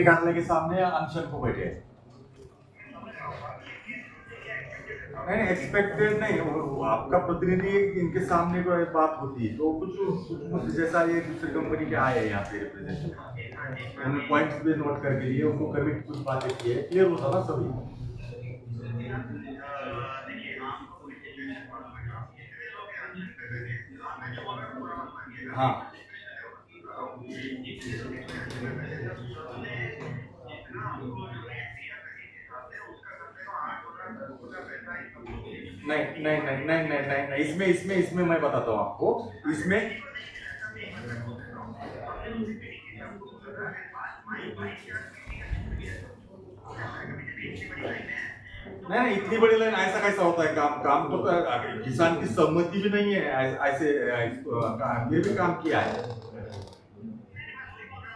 के कार्यालय के सामने अनशन को बैठे नहीं एक्सपेक्टेड नहीं आपका प्रतिनिधि इनके सामने कोई बात होती है। तो कुछ कुछ जैसा ये दूसरी कंपनी के आए हैं यहाँ पे रिप्रेजेंटेटिव पॉइंट्स भी नोट करके लिए, उनको कमिट कुछ बातें की है। क्लियर होता ना सभी? हाँ। नहीं नहीं नहीं नहीं नहीं नहीं नहीं इसमें इसमें इसमें मैं बताता हूँ आपको। इसमें नहीं नहीं, इतनी बड़ी लाइन, ऐसा कैसा होता है? काम काम तो किसान की सहमति भी नहीं है ऐसे ये भी काम किया है।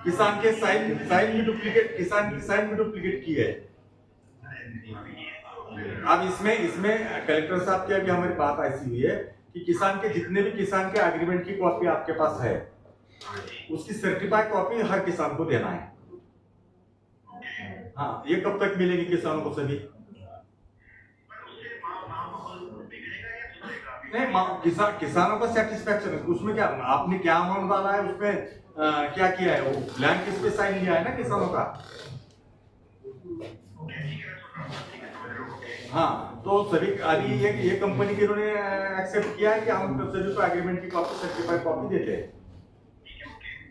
किसान के साइन साइन भी डुप्लीकेट किसान की साइन भी डुप्लीकेट की है। अब इसमें इसमें कलेक्टर साहब की अभी हमारी बात ऐसी हुई है कि किसान के जितने भी किसान के एग्रीमेंट की कॉपी आपके पास है उसकी सर्टिफाइड कॉपी हर किसान को देना है। हाँ ये कब तक मिलेगी किसानों को सभी? नहीं किसा, किसानों का सेटिस्फेक्शन है। उसमें क्या आपने क्या अमाउंट डाला है उसमें अ, क्या किया है? वो ब्लैंक किस पे साइन लिया है ना किसानों का? हाँ तो सभी अभी ये ये कंपनी के इन्होंने एक्सेप्ट किया है कि हम सभी को एग्रीमेंट की कॉपी सर्टिफाइड कॉपी देते हैं।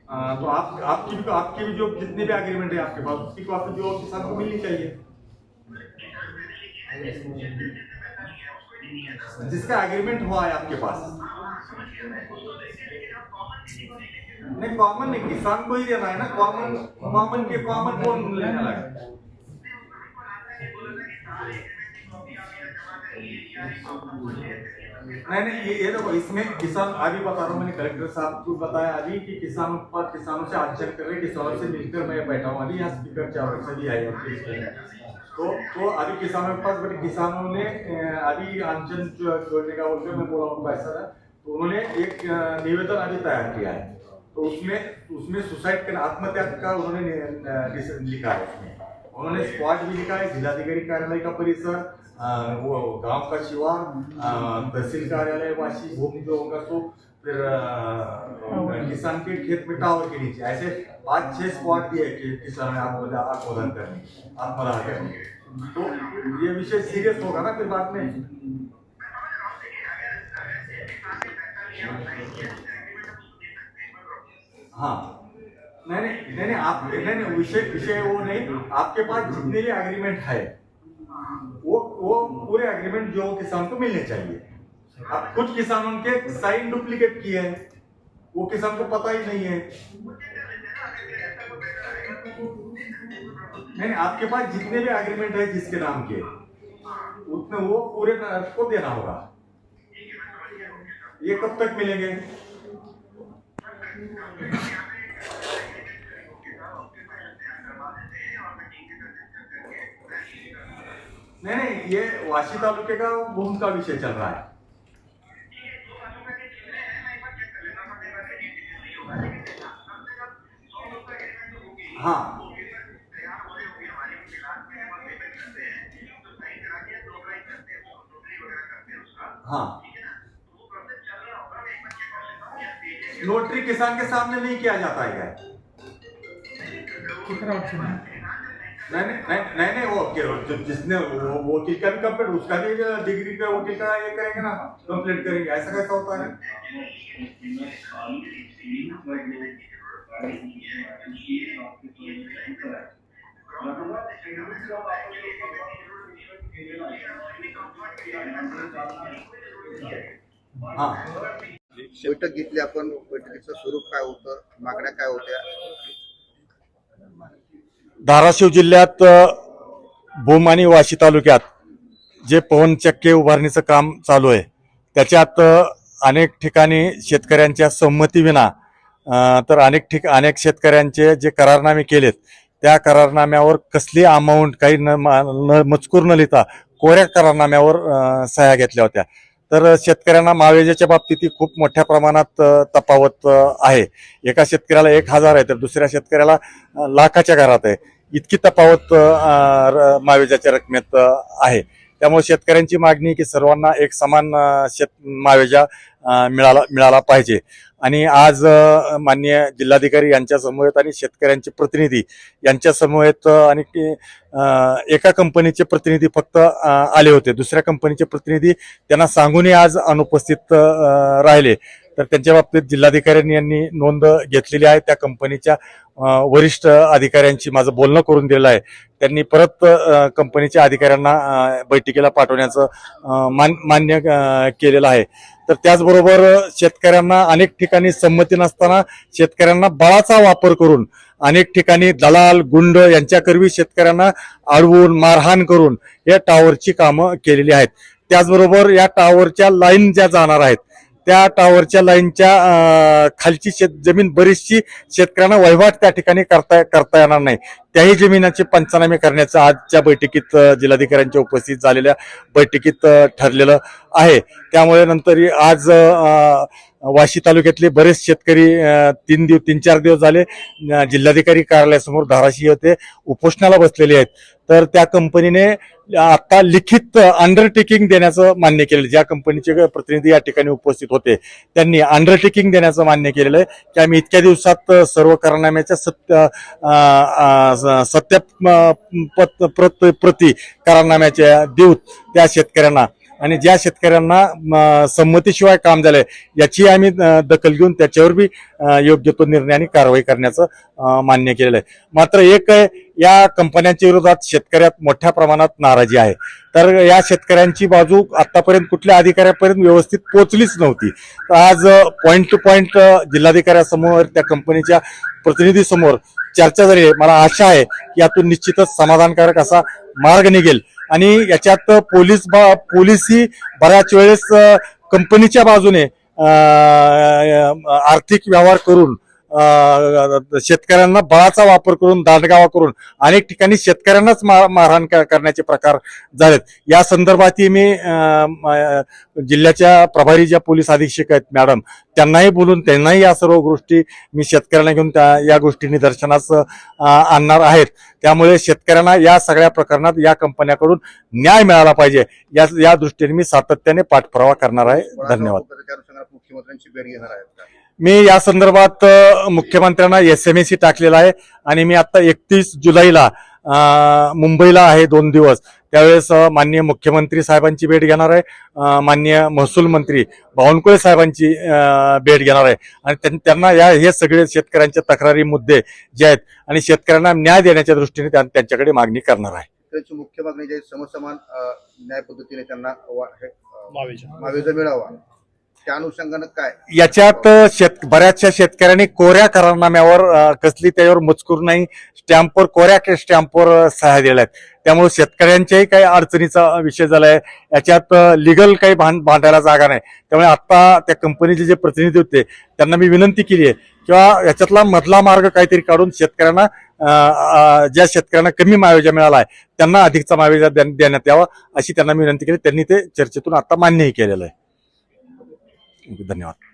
अ, तो आप आपकी भी आपकी भी जो जितने भी एग्रीमेंट है आपके पास उसकी कॉपी जो किसान को मिलनी चाहिए। जिसका एग्रीमेंट हुआ है आपके पास। नहीं कॉमन नहीं किसान को ही देना है ना कॉमन कॉमन के कॉमन कौन लेने लगा नहीं नहीं, ये ये देखो, इसमें किसान, अभी बता रहा हूँ मैंने कलेक्टर साहब को बताया अभी कि किसानों पर किसानों से आचरण कर रहे किसानों से मिलकर मैं बैठा हूँ अभी, यहाँ स्पीकर चावल से भी आए हैं। तो तो अभी किसानों के पास बट किसानों ने अभी अनशन जो- छोड़ने का बोलते मैं बोला उनको ऐसा था तो उन्होंने एक निवेदन अभी तैयार किया है तो उसमें उसमें सुसाइड कर आत्महत्या का उन्होंने लिखा है उसमें उन्होंने स्पॉट भी लिखा है जिलाधिकारी कार्यालय का परिसर? गांव का शिवार अ, तहसील कार्यालय वाशी भूमि जो होगा सो फिर अ, किसान के खेत में टावर के नीचे. ऐसे पाँच छह स्पॉट दिए कि किसान आत्मदान करने आत्मदाह करने तो ये विषय सीरियस होगा ना फिर बाद में? हाँ। नहीं नहीं नहीं आप नहीं नहीं विषय विषय वो नहीं, आपके पास जितने भी एग्रीमेंट है, वो वो पूरे एग्रीमेंट जो किसान को मिलने चाहिए। अब कुछ किसानों के साइन डुप्लीकेट किए हैं, वो किसान को पता ही नहीं है। नहीं आपके पास जितने भी एग्रीमेंट है जिसके नाम के, उतने वो पूरे को देना होगा। ये कब तक मिलेंगे? नहीं नहीं, ये वाशी तालुके का भूम का विषय चल रहा है। हाँ। हाँ। नोटरी किसान के सामने नहीं किया जाता है। कितना ऑप्शन है? नहीं नहीं नहीं नहीं वो जो जिसने वो वकील का भी कंप्लेंट उसका भी डिग्री का वकील का ये करेंगे ना कंप्लेंट करेंगे ऐसा कैसा होता है हाँ? बैठक घेतली आपण बैठकीचं स्वरूप काय होतं मागण्या काय होत्या? धाराशिव जिल्ह्यात भूम आणि वाशी तालुक्यात जे पवनचक्के उभारणीचं काम चालू आहे त्याच्यात अनेक ठिकाणी शेतकऱ्यांच्या संमतीविना तर अनेक ठिक अनेक शेतकऱ्यांचे जे करारनामे केलेत त्या करारनाम्यावर कसली अमाऊंट काही न मा- न मजकूर न लिहिता कोऱ्या करारनाम्यावर सह्या घेतल्या होत्या. तर शेतकऱ्यांना मावेजेच्या बाबतीत ही खूप मोठ्या प्रमाणात तपावत तफावत आहे. एका शेतकऱ्याला एक हजार आहे तर दुसऱ्या शेतकऱ्याला लाखाच्या घरात आहे. इतकी तफावत र- मावेजाच्या रकमेत आहे. त्यामुळे शेतकऱ्यांची मागणी की सर्वांना एक समान शेत मावेजा मिळाला मिळाला पाहिजे. आणि आज मान्य जिल्हाधिकारी यांच्या समवेत आणि शेतकऱ्यांचे प्रतिनिधी यांच्या समवेत आणि एका कंपनीचे प्रतिनिधी फक्त आले होते. दुसऱ्या कंपनीचे प्रतिनिधी त्यांना सांगूनही आज अनुपस्थित राहिले. तर त्यांच्या बाबतीत जिल्हाधिकाऱ्यांनी यांनी नोंद घेतलेली आहे. त्या कंपनीच्या वरिष्ठ अधिकाऱ्यांशी माझं बोलणं करून दिलेलं आहे. त्यांनी परत कंपनीच्या अधिकाऱ्यांना बैठकीला पाठवण्याचं मान मान्य केलेलं आहे. तर त्याचबरोबर शेतकऱ्यांना अनेक ठिकाणी संमती नसताना शेतकऱ्यांना बळाचा वापर करून अनेक ठिकाणी दलाल गुंड यांच्याकरवी शेतकऱ्यांना अडवून मारहाण करून या टावरची कामं केलेली आहेत. त्याचबरोबर या टावरच्या लाईन ज्या जाणार आहेत त्या टावरच्या लाईनच्या खालची शेत जमीन बरीचशी शेतकऱ्यांना वहिवाट त्या ठिकाणी करता करता येणार नाही. त्याही जमिनाचे पंचनामे करण्याचं आजच्या बैठकीत जिल्हाधिकाऱ्यांच्या उपस्थित झालेल्या बैठकीत ठरलेलं आहे. त्यामुळे नंतर आज वाशी तालुक्यातले बरेच शेतकरी तीन दिवस तीन चार दिवस झाले जिल्हाधिकारी कार्यालयासमोर धाराशी होते उपोषणाला बसलेले आहेत. तर त्या कंपनीने आता लिखित अंडरटेकिंग देण्याचं मान्य केलेलं ज्या कंपनीचे प्रतिनिधी या ठिकाणी उपस्थित होते त्यांनी अंडरटेकिंग देण्याचं मान्य केलेलं आहे की आम्ही इतक्या दिवसात सर्व करारनाम्याच्या सत्य अं, सत्य पत- प्रत प्रती करारनाम्याच्या देऊत त्या शेतकऱ्यांना आणि ज्या शेतकऱ्यांना संमतीशिवाय काम झालंय याची आम्ही दखल घेऊन त्याच्यावर बी योग्य तो निर्णय आणि कारवाई करण्याचं मान्य केलेलं आहे. मात्र एक या कंपन्यांच्या विरोधात शेतकऱ्यात मोठ्या प्रमाणात नाराजी आहे. तर या शेतकऱ्यांची बाजू आतापर्यंत कुठल्या अधिकाऱ्यापर्यंत व्यवस्थित पोचलीच नव्हती. तर आज पॉईंट टू पॉईंट जिल्हाधिकाऱ्यासमोर त्या कंपनीच्या प्रतिनिधीसमोर चर्चा झाली आहे. मला आशा आहे की यातून निश्चितच समाधानकारक असा मार्ग निघेल. आणि याच्यात पोलीस बा पोलीसही बऱ्याच वेळेस कंपनीच्या बाजूने आर्थिक व्यवहार करून शेतकऱ्यांना बळाचा वापर करून दांडगावा करून अनेक ठिकाणी शेतकऱ्यांनाच मारहाण करण्याचे प्रकार झालेत. या संदर्भातही मी जिल्ह्याच्या प्रभारी ज्या पोलीस अधीक्षक आहेत मॅडम त्यांनाही बोलून त्यांनाही या सर्व गोष्टी मी शेतकऱ्यांना घेऊन त्या या गोष्टी निदर्शनास आणणार आहेत. त्यामुळे शेतकऱ्यांना या सगळ्या प्रकरणात या कंपन्याकडून न्याय मिळाला पाहिजे. या या दृष्टीने मी सातत्याने पाठपुरावा करणार आहे. धन्यवाद. मुख्यमंत्र्यांची भेट घेणार आहेत मी या संदर्भात मुख्यमंत्र्यांना एस एम सी टाकलेला आहे आणि मी आता एकतीस जुलैला मुंबईला आहे दोन दिवस. त्यावेळेस माननीय मुख्यमंत्री साहेबांची भेट घेणार आहे माननीय महसूल मंत्री बावनकुळे साहेबांची भेट घेणार आहे. आणि त्यां- त्यांना या हे सगळे शेतकऱ्यांच्या तक्रारी मुद्दे जे आहेत आणि शेतकऱ्यांना न्याय देण्याच्या दृष्टीने त्या- त्यांच्याकडे मागणी करणार आहे. त्यांची मुख्य मागणी जे समसमान न्याय पद्धतीने त्यांना मिळावा. त्या अनुषंगानं काय? याच्यात शेत बऱ्याचशा शेतकऱ्यांनी कोऱ्या करारनाम्यावर कसली त्याच्यावर मजकूर नाही स्टॅम्पवर कोऱ्या स्टॅम्पवर सह्या दिल्या आहेत त्यामुळे शेतकऱ्यांच्याही काही अडचणीचा विषय झालाय. याच्यात लिगल काही भांड भांडायला जागा नाही. त्यामुळे आत्ता त्या कंपनीचे जे प्रतिनिधी होते त्यांना मी विनंती केली आहे किंवा याच्यातला मधला मार्ग काहीतरी काढून शेतकऱ्यांना ज्या शेतकऱ्यांना कमी मावेजा मिळाला आहे त्यांना अधिकचा मावेजा देण्यात यावा अशी त्यांना विनंती केली. त्यांनी ते चर्चेतून आता मान्यही केलेलं आहे. धन्यवाद.